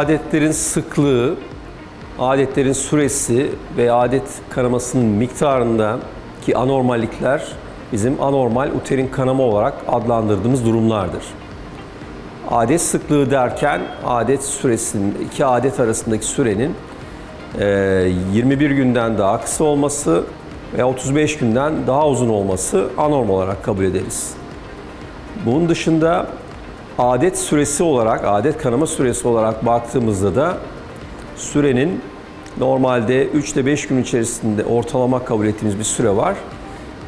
adetlerin sıklığı, adetlerin süresi ve adet kanamasının miktarında ki anormallikler bizim anormal uterin kanama olarak adlandırdığımız durumlardır. Adet sıklığı derken adet süresinin, iki adet arasındaki sürenin e, 21 günden daha kısa olması veya 35 günden daha uzun olması anormal olarak kabul ederiz. Bunun dışında adet süresi olarak, adet kanama süresi olarak baktığımızda da sürenin normalde 3 ile 5 gün içerisinde ortalama kabul ettiğimiz bir süre var.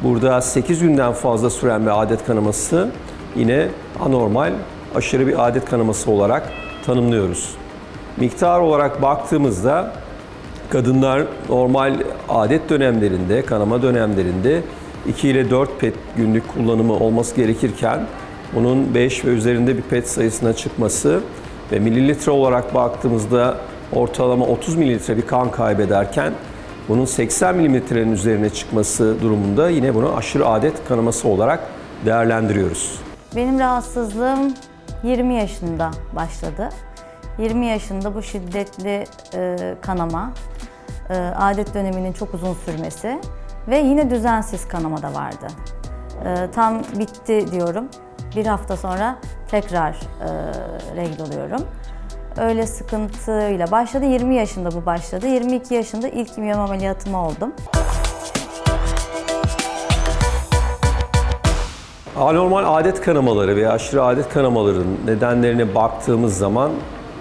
Burada 8 günden fazla süren bir adet kanaması yine anormal, aşırı bir adet kanaması olarak tanımlıyoruz. Miktar olarak baktığımızda kadınlar normal adet dönemlerinde, kanama dönemlerinde 2 ile 4 pet günlük kullanımı olması gerekirken bunun 5 ve üzerinde bir pet sayısına çıkması ve mililitre olarak baktığımızda ortalama 30 mililitre bir kan kaybederken bunun 80 mililitrenin üzerine çıkması durumunda yine bunu aşırı adet kanaması olarak değerlendiriyoruz. Benim rahatsızlığım 20 yaşında başladı. 20 yaşında bu şiddetli e, kanama, e, adet döneminin çok uzun sürmesi ve yine düzensiz kanama da vardı. E, tam bitti diyorum. Bir hafta sonra tekrar e, regl oluyorum. Öyle sıkıntıyla başladı. 20 yaşında bu başladı. 22 yaşında ilk miyom ameliyatımı oldum. Anormal adet kanamaları veya aşırı adet kanamaların nedenlerine baktığımız zaman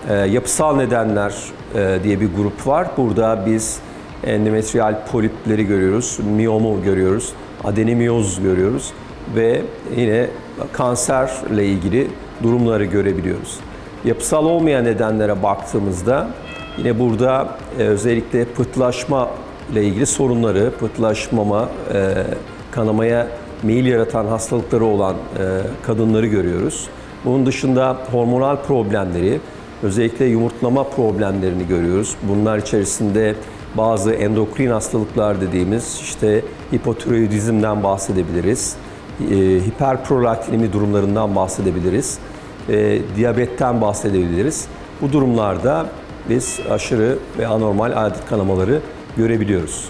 e, yapısal nedenler e, diye bir grup var. Burada biz endometriyal polipleri görüyoruz, miyomu görüyoruz, adenemiyoz görüyoruz ve yine kanserle ilgili durumları görebiliyoruz. Yapısal olmayan nedenlere baktığımızda yine burada e, özellikle pıhtılaşma ile ilgili sorunları, pıhtılaşmama, e, kanamaya meyil yaratan hastalıkları olan e, kadınları görüyoruz. Bunun dışında hormonal problemleri, özellikle yumurtlama problemlerini görüyoruz. Bunlar içerisinde bazı endokrin hastalıklar dediğimiz işte hipotiroidizmden bahsedebiliriz. E, hiperprolaktinemi durumlarından bahsedebiliriz. E, diyabetten bahsedebiliriz. Bu durumlarda biz aşırı ve anormal adet kanamaları görebiliyoruz.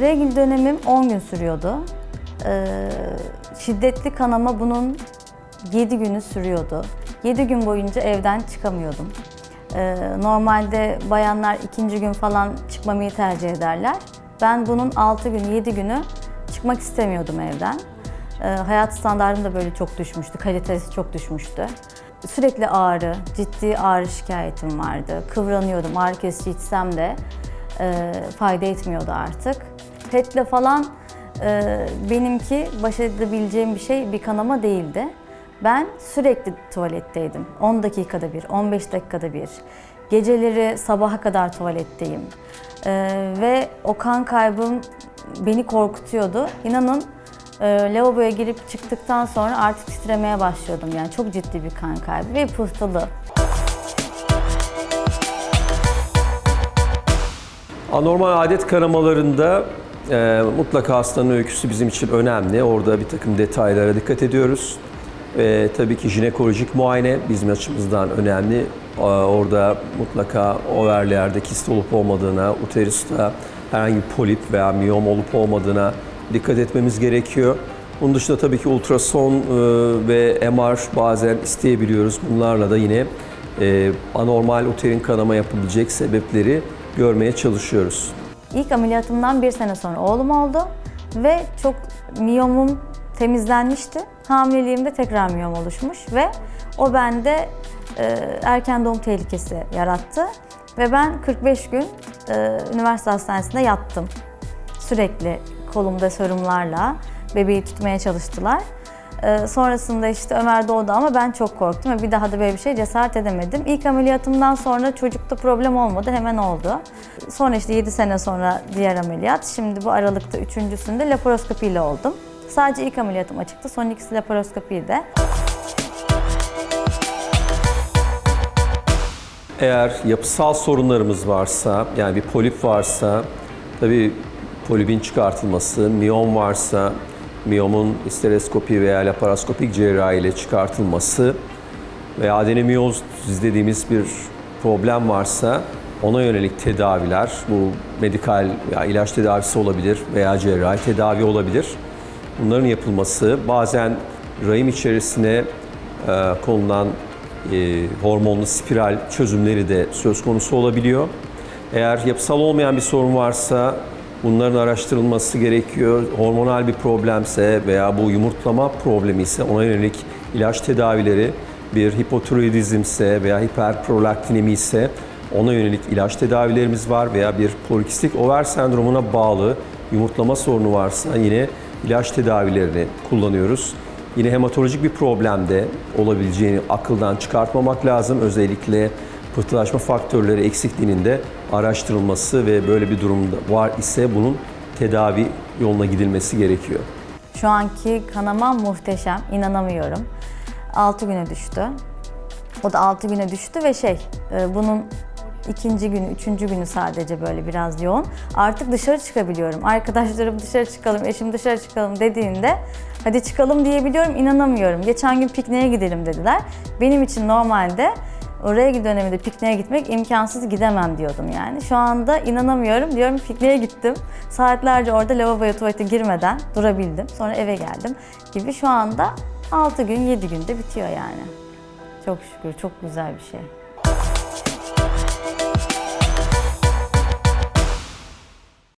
Regl dönemim 10 gün sürüyordu. Ee, şiddetli kanama bunun 7 günü sürüyordu. 7 gün boyunca evden çıkamıyordum. Ee, normalde bayanlar ikinci gün falan çıkmamayı tercih ederler. Ben bunun 6 gün, 7 günü çıkmak istemiyordum evden. Ee, hayat standartım da böyle çok düşmüştü, kalitesi çok düşmüştü. Sürekli ağrı, ciddi ağrı şikayetim vardı. Kıvranıyordum, ağrı kesici içsem de e, fayda etmiyordu artık. PET'le falan e, benimki baş edebileceğim bir şey bir kanama değildi. Ben sürekli tuvaletteydim. 10 dakikada bir, 15 dakikada bir. Geceleri sabaha kadar tuvaletteyim. E, ve o kan kaybım beni korkutuyordu. İnanın e, lavaboya girip çıktıktan sonra artık titremeye başlıyordum. Yani çok ciddi bir kan kaybı ve pıhtılı. Anormal adet kanamalarında e, mutlaka hastanın öyküsü bizim için önemli. Orada bir takım detaylara dikkat ediyoruz. Ve tabii ki jinekolojik muayene bizim açımızdan önemli. E, orada mutlaka overlerde kist olup olmadığına, uterusta herhangi bir polip veya miyom olup olmadığına dikkat etmemiz gerekiyor. Bunun dışında tabii ki ultrason e, ve MR bazen isteyebiliyoruz. Bunlarla da yine e, anormal uterin kanama yapılabilecek sebepleri görmeye çalışıyoruz. İlk ameliyatımdan bir sene sonra oğlum oldu ve çok miyomum temizlenmişti. Hamileliğimde tekrar miyom oluşmuş ve o bende e, erken doğum tehlikesi yarattı. Ve ben 45 gün üniversite hastanesinde yattım. Sürekli kolumda serumlarla bebeği tutmaya çalıştılar. Ee, sonrasında işte Ömer doğdu ama ben çok korktum ve bir daha da böyle bir şey cesaret edemedim. İlk ameliyatımdan sonra çocukta problem olmadı, hemen oldu. Sonra işte 7 sene sonra diğer ameliyat. Şimdi bu aralıkta üçüncüsünde laparoskopiyle oldum. Sadece ilk ameliyatım açıktı, son ikisi laparoskopiydi. Eğer yapısal sorunlarımız varsa, yani bir polip varsa, tabii polipin çıkartılması, miyom varsa, miyomun histeroskopi veya laparoskopik cerrahi ile çıkartılması veya adenomiyoz dediğimiz bir problem varsa ona yönelik tedaviler, bu medikal ya ilaç tedavisi olabilir veya cerrahi tedavi olabilir. Bunların yapılması bazen rahim içerisine e, konulan e, hormonlu spiral çözümleri de söz konusu olabiliyor. Eğer yapısal olmayan bir sorun varsa bunların araştırılması gerekiyor. Hormonal bir problemse veya bu yumurtlama problemi ise ona yönelik ilaç tedavileri, bir hipotiroidizmse veya hiperprolaktinemi ise ona yönelik ilaç tedavilerimiz var veya bir polikistik over sendromuna bağlı yumurtlama sorunu varsa yine ilaç tedavilerini kullanıyoruz. Yine hematolojik bir problemde olabileceğini akıldan çıkartmamak lazım. Özellikle pıhtılaşma faktörleri eksikliğinin de araştırılması ve böyle bir durumda var ise bunun tedavi yoluna gidilmesi gerekiyor. Şu anki kanama muhteşem, inanamıyorum. 6 güne düştü. O da 6 güne düştü ve şey, e, bunun ikinci günü, üçüncü günü sadece böyle biraz yoğun. Artık dışarı çıkabiliyorum. Arkadaşlarım dışarı çıkalım, eşim dışarı çıkalım dediğinde hadi çıkalım diyebiliyorum, inanamıyorum. Geçen gün pikniğe gidelim dediler. Benim için normalde oraya döneminde pikniğe gitmek imkansız gidemem diyordum yani. Şu anda inanamıyorum diyorum pikniğe gittim. Saatlerce orada lavaboya tuvalete girmeden durabildim. Sonra eve geldim gibi şu anda 6 gün 7 günde bitiyor yani. Çok şükür çok güzel bir şey.